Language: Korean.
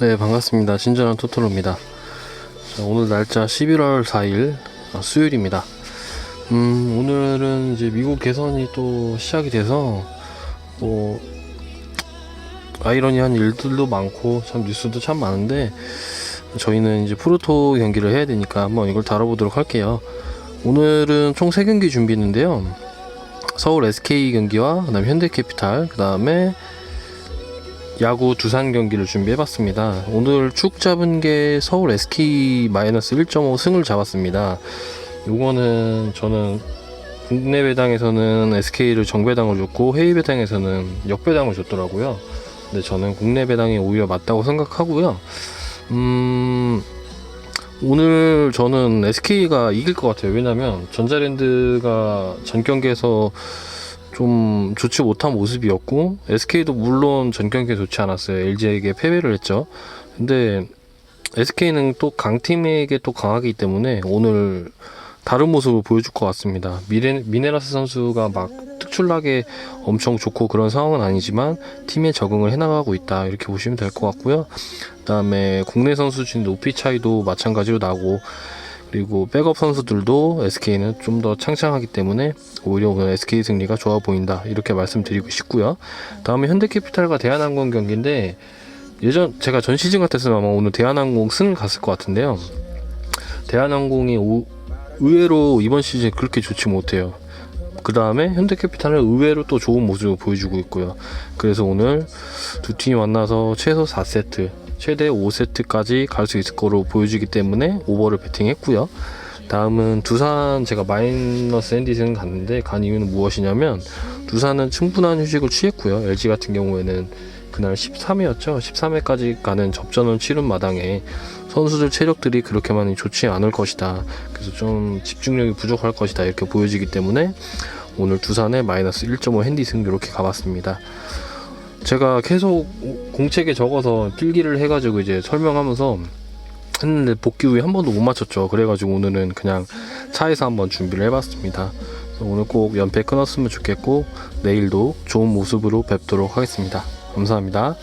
네, 반갑습니다. 친절한 토토로입니다. 자, 오늘 날짜 11월 4일 아, 수요일입니다. 음, 오늘은 이제 미국 개선이 또 시작이 돼서 뭐 아이러니한 일들도 많고 참 뉴스도 참 많은데 저희는 이제 프로토 경기를 해야 되니까 한번 이걸 다뤄보도록 할게요. 오늘은 총 3경기 준비했는데요. 서울 SK 경기와 그다음에 현대캐피탈 그다음에 야구 두산 경기를 준비해봤습니다. 오늘 축 잡은 게 서울 SK 마이너스 1.5 승을 잡았습니다. 요거는 저는 국내 배당에서는 SK를 정배당을 줬고 해외 배당에서는 역배당을 줬더라고요. 근데 저는 국내 배당이 오히려 맞다고 생각하고요. 음, 오늘 저는 SK가 이길 것 같아요. 왜냐면 전자랜드가 전 경기에서 좀 좋지 못한 모습이었고 SK도 물론 전 경기에 좋지 않았어요. LG에게 패배를 했죠. 근데 SK는 또 강팀에게 또 강하기 때문에 오늘 다른 모습을 보여줄 것 같습니다. 미레, 미네라스 선수가 막 특출나게 엄청 좋고 그런 상황은 아니지만 팀에 적응을 해나가고 있다 이렇게 보시면 될 것 같고요. 그다음에 국내 선수 중 높이 차이도 마찬가지로 나고 그리고 백업 선수들도 SK는 좀 더 창창하기 때문에 오히려 SK 승리가 좋아 보인다 이렇게 말씀드리고 싶고요. 다음에 현대캐피탈과 대한항공 경기인데 예전 제가 전 시즌 같았으면 아마 오늘 대한항공 승을 갔을 것 같은데요. 대한항공이 오- 의외로 이번 시즌 그렇게 좋지 못해요. 그 다음에 현대캐피탈은 의외로 또 좋은 모습을 보여주고 있고요. 그래서 오늘 두 팀이 만나서 최소 4세트, 최대 5세트까지 갈 수 있을 거로 보여주기 때문에 오버를 베팅했고요. 다음은 두산 제가 마이너스 앤디슨 갔는데 간 이유는 무엇이냐면 두산은 충분한 휴식을 취했고요. LG 같은 경우에는 그날 13회였죠. 13회까지 가는 접전을 치른 마당에 선수들 체력들이 그렇게 많이 좋지 않을 것이다. 그래서 좀 집중력이 부족할 것이다. 이렇게 보여지기 때문에 오늘 두산에 마이너스 1.5 핸디승 이렇게 가봤습니다. 제가 계속 공책에 적어서 필기를 해가지고 이제 설명하면서 했는데 복귀 후에 한 번도 못 맞췄죠. 그래가지고 오늘은 그냥 차에서 한번 준비를 해봤습니다. 오늘 꼭 연패 끊었으면 좋겠고 내일도 좋은 모습으로 뵙도록 하겠습니다. 감사합니다.